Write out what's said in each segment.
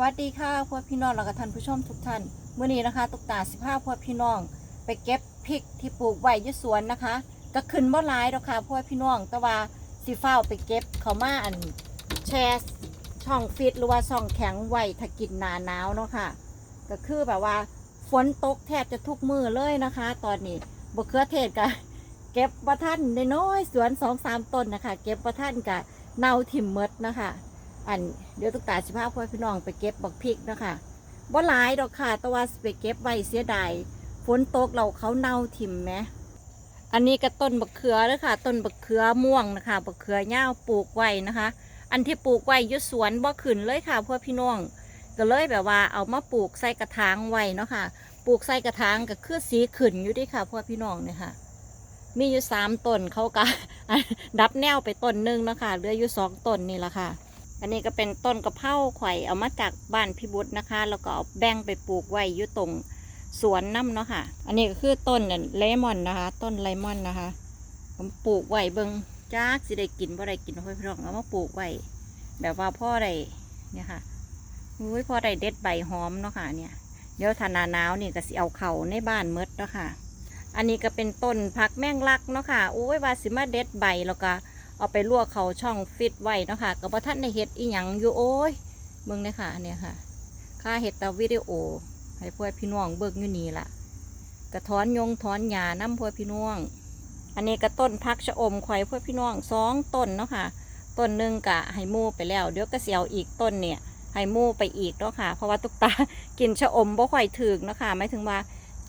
วัสดีค่ะพ่อพี่น้องแล้วก็ท่านผู้ชมทุกท่านเมื่อนี้นะคะตุกตาสิบห้าพ่อพี่น้อง ไปเก็บพริกที่ปลูกไว้ยุสวนนะคะ ก็ขึ้นบ่หลายดอกค่ะพ่อพี่น้องแต่ว่าสิเฝ้าไปเก็บเขามาอันแชร์ช่องฟิตหรือว่าช่องแข็งไว้ถ้ากินหนาหนาวเนาะค่ะ ก็คือแบบว่าฝนตกแทบจะทุกมือเลยนะคะ ตอนนี้บกเขือเทศก็เก็บประท่านน้อยๆสวนสองสามต้นนะคะ เก็บประท่านกับเนาถิ่มเมดนะคะ อันเดี๋ยวตุกตาสิพาพ่อพี่น้องไปเก็บบักพริกนะคะบ่หลายดอกค่ะแต่ว่าไปเก็บไว้เสียดายฝนตกเราเขาเน่าถิ่มไหมอันนี้ก็ต้นบักเขือเลยค่ะ ต้นบักเขือม่วงนะคะบักเขือย่าวปลูกไว้นะคะ อันที่ปลูกไว้ยุสวนบ่ขึ้นเลยค่ะพ่อพี่น้องก็เลยแบบว่าเอามาปลูกใส่กระถางไว้เนาะค่ะ ปลูกใส่กระถางก็คือสีขึ้นอยู่ดิค่ะพ่อพี่น้องเนี่ยค่ะ มีอยู่สามต้นเขาก็ดับแนวไปต้นหนึ่งเนาะคะเหลืออยู่สองต้นนี่แหละค่ะ อันนี้ก็เป็นต้นกระเพราไข่เอามาจากบ้านพี่บุตรนะคะ แล้วก็เอาแบ่งไปปลูกไว้อยู่ตรงสวนน้ำเนาะค่ะ อันนี้ก็คือต้นเลมอนนะคะ ต้นเลมอนนะคะ ผมปลูกไว้เบิงจากสิได้กินบ่ได้กินพ่อพี่น้องเอามาปลูกไว้แบบว่าพ่อได้เนี่ยค่ะอุ้ยพ่อได้เด็ดใบหอมเนาะค่ะ เนี่ยเดี๋ยวถ้านาหนาวนี่ก็สิเอาเข่าในบ้านเมดเนาะค่ะ อันนี้ก็เป็นต้นผักแมงลักเนาะค่ะโอ้ยว่าสิมาเด็ดใบแล้วก็ เอาไปลวกเขาช่องฟิตไว้เนาะค่ะก็บ่ท่านในเฮ็ดอีหยังอยู่โอ้ยเบิ่งเนี่ยค่ะอันเนี่ยค่ะ ค่าเฮ็ดตาวิดีโอ ให้พ่อพี่น้องเบิ่งอยู่นี่ล่ะกระถอนยงถอนหญ้าน้ำพ่อพี่น้อง อันนี้ก็ต้นพักชะอมข่อยพ่อพี่น้องสองต้นเนาะค่ะต้นหนึ่งกะให้มูไปแล้ว เดี๋ยวก็เสียวอีกต้นเนี่ยให้มูไปอีกเนาะค่ะ เพราะว่าตุกตากินชะอมบ่ค่อยถึกเนาะค่ะหมายถึงว่า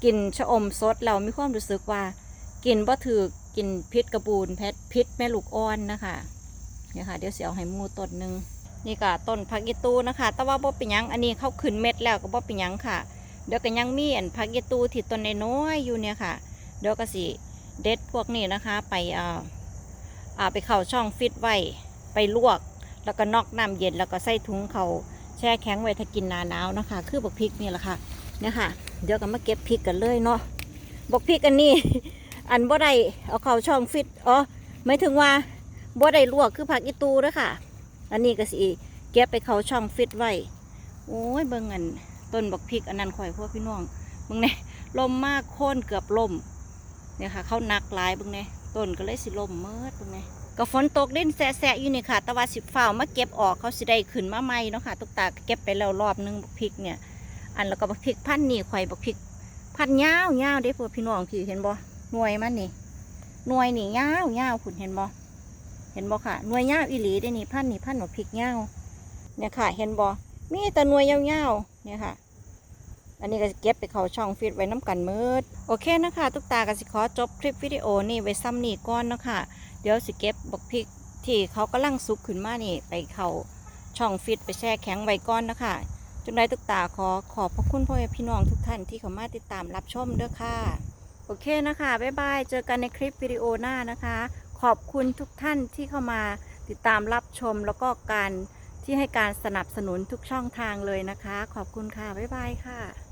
กินชะอมสดเรามีความรู้สึกว่า กินบ่ถือ กินพิษกระบูนแพทพิษแม่ลูกอ่อนนะคะเนี่ยค่ะเดี๋ยวเสียวให้มูต้นหนึ่งนี่ก็ต้นผักยีตูนะคะ แต่ว่าบ่เป็นยังอันนี้เขาขึ้นเม็ดแล้วก็บ่เป็นยังค่ะ เดี๋ยวก็ยังมีอันผักยีตูที่ต้นน้อยอยู่เนี่ยค่ะ เดี๋ยวก็สิเด็ดพวกนี้นะคะ ไปเอ่ออ่าไปเข้าช่องฟิตไว้ไปลวก แล้วก็นอกน้ำเย็นแล้วก็ใส่ถุงเขาแช่แข็งไว้ถ้ากินหนาหนาวนะคะ คือบักพริกนี่แหละค่ะเนี่ยค่ะ เดี๋ยวก็มาเก็บพริกกันเลยเนาะบอกพริกอันนี้ อันบ่ได้เอาเข้าช่องฟิตอ๋อหมายถึงว่าบ่ได้ลวกคือผักอีตูเด้อค่ะ อันนี้ก็สิเก็บไปเข้าช่องฟิตไว้โอ้ยเบิ่งอันต้นบักพริกอันนั้นข่อยพวกพี่น้องเบิ่งเนี่ยลมมากโค่นเกือบล่มเนี่ยค่ะเขานักหลายเบิ่งเนี่ยต้นก็เลยสิล่มเมิดเบิ่งเนี่ยก็ฝนตกเล่นแสะๆอยู่นี่ค่ะต่ว่าสิบฝ้าวมาเก็บออกเขาสิได้ขึ้นมาใหม่เนาะค่ะตุกตาเก็บไปแล้วรอบนึงบักพริกเนี่ย อันแล้วก็บักพริกพันนี่ข่อยบักพริกพันยาวยาวเด้พวกพี่น้องพี่เห็นบ่ หน่วยมันนี่ หน่วยนี่ยาวยาวคุณเห็นบ่เห็นบ่ค่ะ หน่วยยาวอีหลีได้นี่พันนี่พันธุ์บักพริกยาวเนี่ยค่ะ เห็นบ่มีแต่หน่วยยาวๆเนี่ยค่ะ อันนี้ก็เก็บไปเข้าช่องฟิตไว้น้ำกันมืด โอเคนะคะ ทุกตาก็สิขอจบคลิปวิดีโอนี่ไว้ซ้ำนี่ก่อนนะคะ เดี๋ยวสิเก็บบักพริกที่เขากำลังสุกขึ้นมานี่ไปเข้าช่องฟิตไปแช่แข็งไว้ก่อนนะคะจนได้ตุกตาขอขอบพระคุณพ่อแม่พี่น้องทุกท่านที่เข้ามาติดตามรับชมเด้อค่ะ โอเคนะคะ บ๊ายบาย เจอกันในคลิปวิดีโอหน้านะคะ ขอบคุณทุกท่านที่เข้ามาติดตามรับชมแล้วก็การที่ให้การสนับสนุนทุกช่องทางเลยนะคะ ขอบคุณค่ะ บ๊ายบายค่ะ